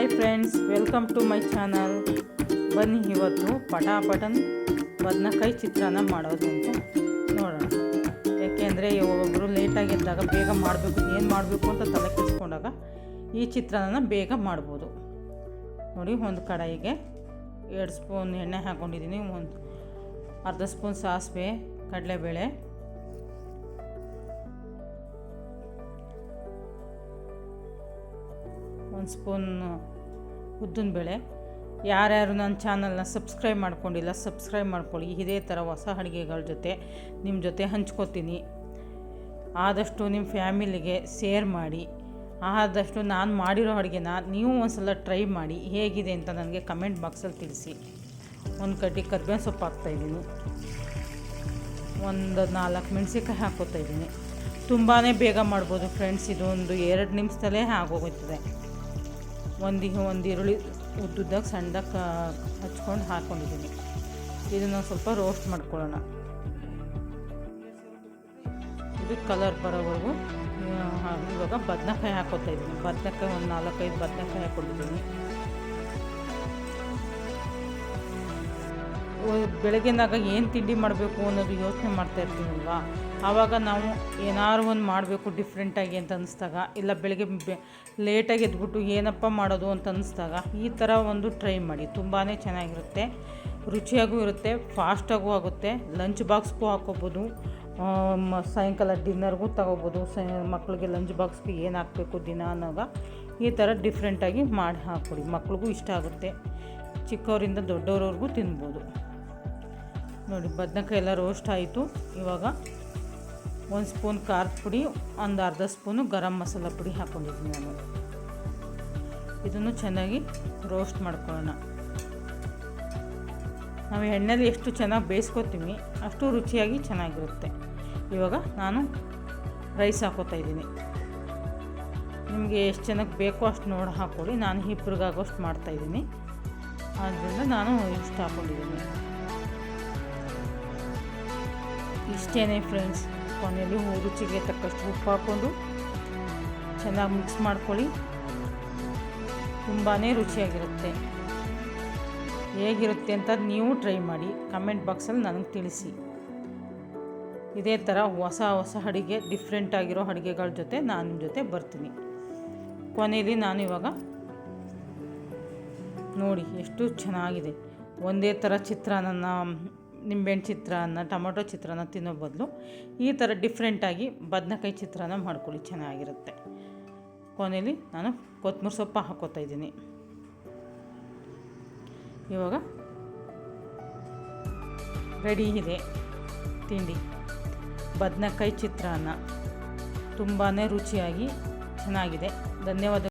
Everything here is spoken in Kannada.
Hi friends welcome to my channel ಬನ್ನಿ ಇವತ್ತು ಪಟಾಪಟನ್ ಬದನೆಕಾಯಿ ಚಿತ್ರಾನ್ನ ಮಾಡೋದು ಅಂತ ನೋಡೋಣ. ಯಾಕೆಂದರೆ ಒಬ್ಬೊಬ್ಬರು ಲೇಟಾಗಿ ಎದ್ದಾಗ ಬೇಗ ಮಾಡಬೇಕು, ಏನು ಮಾಡಬೇಕು ಅಂತ ತಲೆ ಕೆಡಿಸ್ಕೊಂಡಾಗ ಈ ಚಿತ್ರಾನ್ನ ಬೇಗ ಮಾಡ್ಬೋದು. ನೋಡಿ, ಒಂದು ಕಡಾಯಿಗೆ ಎರಡು ಸ್ಪೂನ್ ಎಣ್ಣೆ ಹಾಕ್ಕೊಂಡಿದ್ದೀನಿ ಒಂದು ಅರ್ಧ ಸ್ಪೂನ್ ಸಾಸಿವೆ, ಕಡಲೆಬೇಳೆ ಒಂದು ಸ್ಪೂನ್ ಉದ್ದಿನ ಬೇಳೆ. ಯಾರ್ಯಾರು ನನ್ನ ಚಾನಲ್ನ ಸಬ್ಸ್ಕ್ರೈಬ್ ಮಾಡ್ಕೊಂಡಿಲ್ಲ, ಸಬ್ಸ್ಕ್ರೈಬ್ ಮಾಡ್ಕೊಳ್ಳಿ. ಇದೇ ಥರ ಹೊಸ ಅಡುಗೆಗಳ ಜೊತೆ ನಿಮ್ಮ ಜೊತೆ ಹಂಚ್ಕೋತೀನಿ. ಆದಷ್ಟು ನಿಮ್ಮ ಫ್ಯಾಮಿಲಿಗೆ ಶೇರ್ ಮಾಡಿ. ಆದಷ್ಟು ನಾನು ಮಾಡಿರೋ ಅಡುಗೆನ ನೀವು ಒಂದು ಸಲ ಟ್ರೈ ಮಾಡಿ. ಹೇಗಿದೆ ಅಂತ ನನಗೆ ಕಮೆಂಟ್ ಬಾಕ್ಸಲ್ಲಿ ತಿಳಿಸಿ. ಒಂದು ಕಡ್ಡಿ ಕರ್ಬೇವಿನ ಸೊಪ್ಪು ಹಾಕ್ತಾಯಿದ್ದೀನಿ ಒಂದು ನಾಲ್ಕು ಮೆಣಸಿನ್ಕಾಯಿ ಹಾಕೋತಾ ಇದ್ದೀನಿ. ತುಂಬಾ ಬೇಗ ಮಾಡ್ಬೋದು ಫ್ರೆಂಡ್ಸ್. ಇದು ಒಂದು ಎರಡು ನಿಮಿಷದಲ್ಲೇ ಆಗೋಗುತ್ತದೆ ಒಂದು ಒಂದು ಈರುಳ್ಳಿ ಉದ್ದುದ್ದಾಗ ಸಣ್ಣದಾಗಿ ಹಚ್ಕೊಂಡು ಹಾಕ್ಕೊಂಡಿದ್ದೀನಿ ಇದನ್ನು ಸ್ವಲ್ಪ ರೋಸ್ಟ್ ಮಾಡ್ಕೊಳ್ಳೋಣ. ಇದು ಕಲರ್ ಬರೋವರೆಗೂ ಇವಾಗ ಬದನೆಕಾಯಿ ಹಾಕೋತಾ ಇದ್ದೀನಿ ಬದನೆಕಾಯಿ ಒಂದು ನಾಲ್ಕೈದು ಬದನೆಕಾಯಿ ಹಾಕ್ಕೊಂಡಿದ್ದೀನಿ ಬೆಳಗ್ಗೆನಾಗ ಏನು ತಿಂಡಿ ಮಾಡಬೇಕು ಅನ್ನೋದು ಯೋಚನೆ ಮಾಡ್ತಾ ಇರ್ತೀವಲ್ವಾ ಆವಾಗ ನಾವು ಏನಾದ್ರು ಒಂದು ಮಾಡಬೇಕು ಡಿಫ್ರೆಂಟಾಗಿ ಅಂತ ಅನ್ನಿಸ್ದಾಗ ಇಲ್ಲ ಬೆಳಗ್ಗೆ ಬೆ ಲೇಟಾಗಿ ಎದ್ಬಿಟ್ಟು ಏನಪ್ಪ ಮಾಡೋದು ಅಂತ ಅನ್ನಿಸ್ದಾಗ ಈ ಥರ ಒಂದು ಟ್ರೈ ಮಾಡಿ. ತುಂಬಾ ಚೆನ್ನಾಗಿರುತ್ತೆ. ರುಚಿಯಾಗೂ ಇರುತ್ತೆ ಫಾಸ್ಟಾಗೂ ಆಗುತ್ತೆ. ಲಂಚ್ ಬಾಕ್ಸ್ಗೂ ಹಾಕೋಬೋದು. ಸಾಯಂಕಾಲ ಡಿನ್ನರ್ಗೂ ತಗೋಬೋದು. ಸ ಮಕ್ಕಳಿಗೆ ಲಂಚ್ ಬಾಕ್ಸ್ಗೆ ಏನು ಹಾಕಬೇಕು ದಿನ ಅನ್ನೋವಾಗ ಈ ಥರ ಡಿಫ್ರೆಂಟಾಗಿ ಮಾಡಿ ಹಾಕ್ಕೊಡಿ. ಮಕ್ಳಿಗೂ ಇಷ್ಟ ಆಗುತ್ತೆ. ಚಿಕ್ಕವರಿಂದ ದೊಡ್ಡವ್ರವ್ರಿಗೂ ತಿನ್ಬೋದು. ನೋಡಿ, ಬದನೆಕಾಯಿ ಎಲ್ಲ ರೋಸ್ಟ್ ಆಯಿತು. ಇವಾಗ ಒಂದು ಸ್ಪೂನ್ ಖಾರದ ಪುಡಿ, ಒಂದು ಅರ್ಧ ಸ್ಪೂನು ಗರಂ ಮಸಾಲ ಪುಡಿ ಹಾಕ್ಕೊಂಡಿದ್ದೀನಿ ನಾನು. ಇದನ್ನು ಚೆನ್ನಾಗಿ ರೋಸ್ಟ್ ಮಾಡ್ಕೊಳ್ಳೋಣ. ನಾವು ಎಣ್ಣೆಲಿ ಎಷ್ಟು ಚೆನ್ನಾಗಿ ಬೇಯಿಸ್ಕೊತೀವಿ, ಅಷ್ಟು ರುಚಿಯಾಗಿ ಚೆನ್ನಾಗಿರುತ್ತೆ. ಇವಾಗ ನಾನು ರೈಸ್ ಹಾಕೋತಾ ಇದ್ದೀನಿ. ನಿಮಗೆ ಎಷ್ಟು ಚೆನ್ನಾಗಿ ಬೇಕೋ ಅಷ್ಟು ನೋಡಿ ಹಾಕ್ಕೊಳ್ಳಿ ನಾನು ಇಬ್ರಿಗಾಗೋಷ್ಟು ಮಾಡ್ತಾಯಿದ್ದೀನಿ ಆದ್ದರಿಂದ ನಾನು ಇಷ್ಟು ಹಾಕ್ಕೊಂಡಿದ್ದೀನಿ ಇಷ್ಟೇ ಫ್ರೆಂಡ್ಸ್ ಕೊನೆಯಲ್ಲಿ ರುಚಿಗೆ ತಕ್ಕಷ್ಟು ಉಪ್ಪು ಹಾಕ್ಕೊಂಡು ಚೆನ್ನಾಗಿ ಮಿಕ್ಸ್ ಮಾಡ್ಕೊಳ್ಳಿ. ತುಂಬಾ ರುಚಿಯಾಗಿರುತ್ತೆ. ಹೇಗಿರುತ್ತೆ ಅಂತ ನೀವು ಟ್ರೈ ಮಾಡಿ. ಕಮೆಂಟ್ ಬಾಕ್ಸಲ್ಲಿ ನನಗೆ ತಿಳಿಸಿ. ಇದೇ ಥರ ಹೊಸ ಹೊಸ ಅಡುಗೆ ಡಿಫ್ರೆಂಟ್ ಆಗಿರೋ ಅಡುಗೆಗಳ ಜೊತೆ ನಾನು ನಿಮ್ಮ ಜೊತೆ ಬರ್ತೀನಿ. ಕೊನೆಯಲ್ಲಿ ನಾನು ಇವಾಗ ನೋಡಿ ಎಷ್ಟು ಚೆನ್ನಾಗಿದೆ. ಒಂದೇ ಥರ ಚಿತ್ರಾನ್ನ ನಿಂಬೆಹಣ್ಣು ಚಿತ್ರಾನ್ನ, ಟೊಮೊಟೊ ಚಿತ್ರಾನ್ನ ತಿನ್ನೋ ಬದಲು ಈ ಥರ ಡಿಫ್ರೆಂಟಾಗಿ ಬದನೆಕಾಯಿ ಚಿತ್ರಾನ್ನ ಮಾಡ್ಕೊಳ್ಳಿ, ಚೆನ್ನಾಗಿರುತ್ತೆ. ಕೊನೆಯಲ್ಲಿ ನಾನು ಕೊತ್ತಂಬರಿ ಸೊಪ್ಪು ಹಾಕೋತಾ ಇದ್ದೀನಿ. ಇವಾಗ ರೆಡಿ ಇದೆ ತಿಂಡಿ. ಬದನೆಕಾಯಿ ಚಿತ್ರಾನ್ನ ತುಂಬಾ ರುಚಿಯಾಗಿ ಚೆನ್ನಾಗಿದೆ. ಧನ್ಯವಾದ